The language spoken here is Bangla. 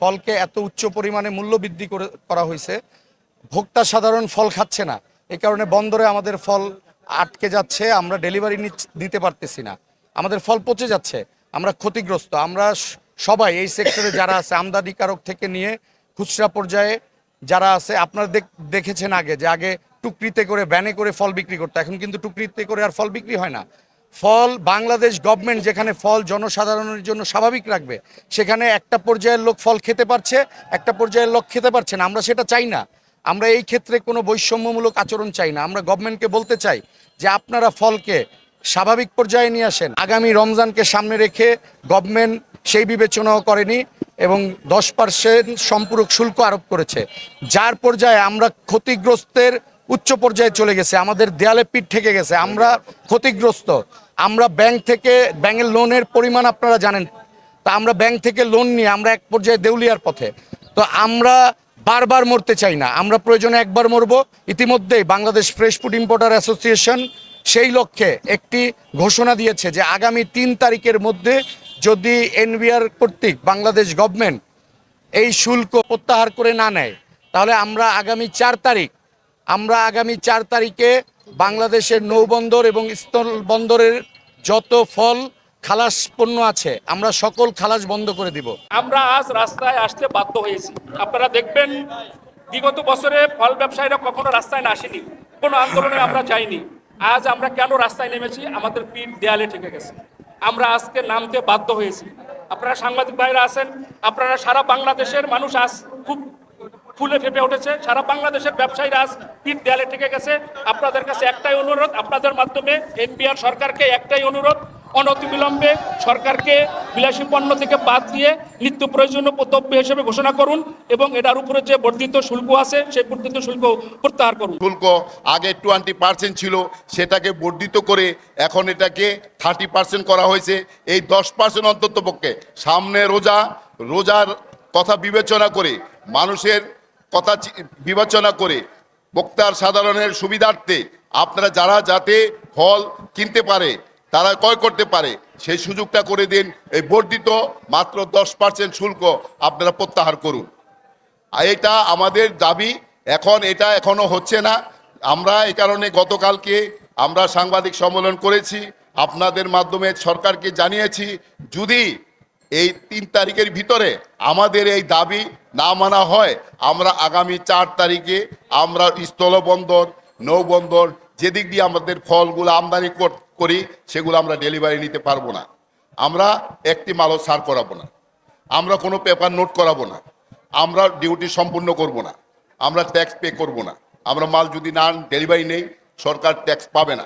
ফলকে এত উচ্চ পরিমাণে মূল্য বৃদ্ধি করে করা হয়েছে। ভোক্তা সাধারণ ফল খাচ্ছে না। এই কারণে বন্দরে আমাদের ফল আটকে যাচ্ছে, আমরা ডেলিভারি নিতে পারতেছি না। আমাদের ফল পচে যাচ্ছে, আমরা ক্ষতিগ্রস্ত। আমরা সবাই এই সেক্টরে যারা আছে, আমদানিকারক থেকে নিয়ে খুচরা পর্যায়ে যারা আছে, আপনারা দেখ- দেখেছেন আগে যে আগে টুকরিতে করে, ব্যানে করে ফল বিক্রি করতো। এখন কিন্তু টুকরিতে করে আর ফল বিক্রি হয় না। ফল বাংলাদেশ গভর্নমেন্ট যেখানে ফল জনসাধারণের জন্য স্বাভাবিক রাখবে, সেখানে একটা পর্যায়ের লোক ফল খেতে পারছে, একটা পর্যায়ের লোক খেতে পারছে না। আমরা সেটা চাই না। আমরা এই ক্ষেত্রে কোনো বৈষম্যমূলক আচরণ চাই না। আমরা গভর্নমেন্টকে বলতে চাই যে আপনারা ফলকে স্বাভাবিক পর্যায়ে নিয়ে আসেন। আগামী রমজানকে সামনে রেখে গভর্নমেন্ট সেই বিবেচনাও করেনি এবং দশ পার্সেন্ট সম্পূরক শুল্ক আরোপ করেছে। যার পর্যায়ে আমরা ক্ষতিগ্রস্তের উচ্চ পর্যায়ে চলে গেছে, আমাদের দেয়ালে পিঠ ঠেকে গেছে, আমরা ক্ষতিগ্রস্ত। আমরা ব্যাংক থেকে, ব্যাংকের লোনের পরিমাণ আপনারা জানেন। তা আমরা ব্যাংক থেকে লোন নিয়ে, আমরা এক পর্যায়ে দেউলিয়ার পথে। তো আমরা বারবার মরতে চাই না, আমরা প্রয়োজনে একবার মরব। ইতিমধ্যেই Bangladesh fresh food importer association সেই লক্ষ্যে একটি ঘোষণা দিয়েছে যে আগামী তিন তারিখের মধ্যে যদি এনবিআর কর্তৃক বাংলাদেশ গভর্নমেন্ট এই শুল্ক প্রত্যাহার করে না নেয়, তাহলে আমরা আগামী চার তারিখ আমরা আগামী চার তারিখে বাংলাদেশের নৌবন্দর এবং স্থল বন্দরের যত ফল, খালাস পণ্য আছে, আমরা সকল খালাস বন্ধ করে দিব। আমরা আজ রাস্তায় আসতে বাধ্য হয়েছি। আপনারা দেখবেন, বিগত বছরে ফল ব্যবসায়ীরা কখনো রাস্তায় না আসেনি। কোনো আন্দোলনে আমরা যাইনি। আজ আমরা কেন রাস্তায় নেমেছি? আমাদের পিঠ দেয়ালে ঠেকে গেছে। আমরা আজকে নামতে বাধ্য হয়েছি। আপনারা সাংবাদিক ভাইরা আছেন, আপনারা সারা বাংলাদেশের মানুষ আজ খুব ফুলে ফেপে উঠেছে। সারা বাংলাদেশের ব্যবসায়ীরা আজ পিঠ দেয়ালে ঠেকে গেছে। আপনাদের কাছে একটাই অনুরোধ, আপনাদের মাধ্যমে এনপিআর সরকারকে একটাই অনুরোধ, অনতিবিলম্বে সরকারকে বিলাসী পণ্য থেকে বাদ দিয়ে নিত্য প্রয়োজনীয় দ্রব্য হিসেবে ঘোষণা করুন এবং এটার উপরে যে বর্ধিত শুল্ক আছে, সেই বর্ধিত শুল্ক প্রত্যাহার করুন। শুল্ক আগে টোয়েন্টি পার্সেন্ট ছিল, সেটাকে বর্ধিত করে এখন এটাকে থার্টি পার্সেন্ট করা হয়েছে। এই দশ পার্সেন্ট অন্তত পক্ষে সামনে রোজা, রোজার কথা বিবেচনা করে মানুষের কথা বিবেচনা করে বক্তার সাধারণের সুবিধার্থে আপনারা যারা যাতে ফল কিনতে পারে, তারা ক্রয় করতে পারে, সেই সুযোগটা করে দিন। এই বর্ধিত মাত্র দশ পার্সেন্ট শুল্ক আপনারা প্রত্যাহার করুন। এটা আমাদের দাবি, এখন এটা এখনও হচ্ছে না। আমরা এই কারণে গতকালকে আমরা সাংবাদিক সম্মেলন করেছি। আপনাদের মাধ্যমে সরকারকে জানিয়েছি, যদি এই তিন তারিখের ভিতরে আমাদের এই দাবি না মানা হয়, আমরা আগামী চার তারিখে আমরা স্থলবন্দর, নৌবন্দর যেদিক দিয়ে আমাদের ফলগুলো আমদানি কর- সেগুলো আমরা ডেলিভারি নিতে পারব না। আমরা একটি মালও সার করাবো না। আমরা কোনো পেপার নোট করাবো না। আমরা ডিউটি সম্পূর্ণ করব না। আমরা ট্যাক্স পে করব না। আমরা মাল যদি না ডেলিভারি নেই, সরকার ট্যাক্স পাবে না।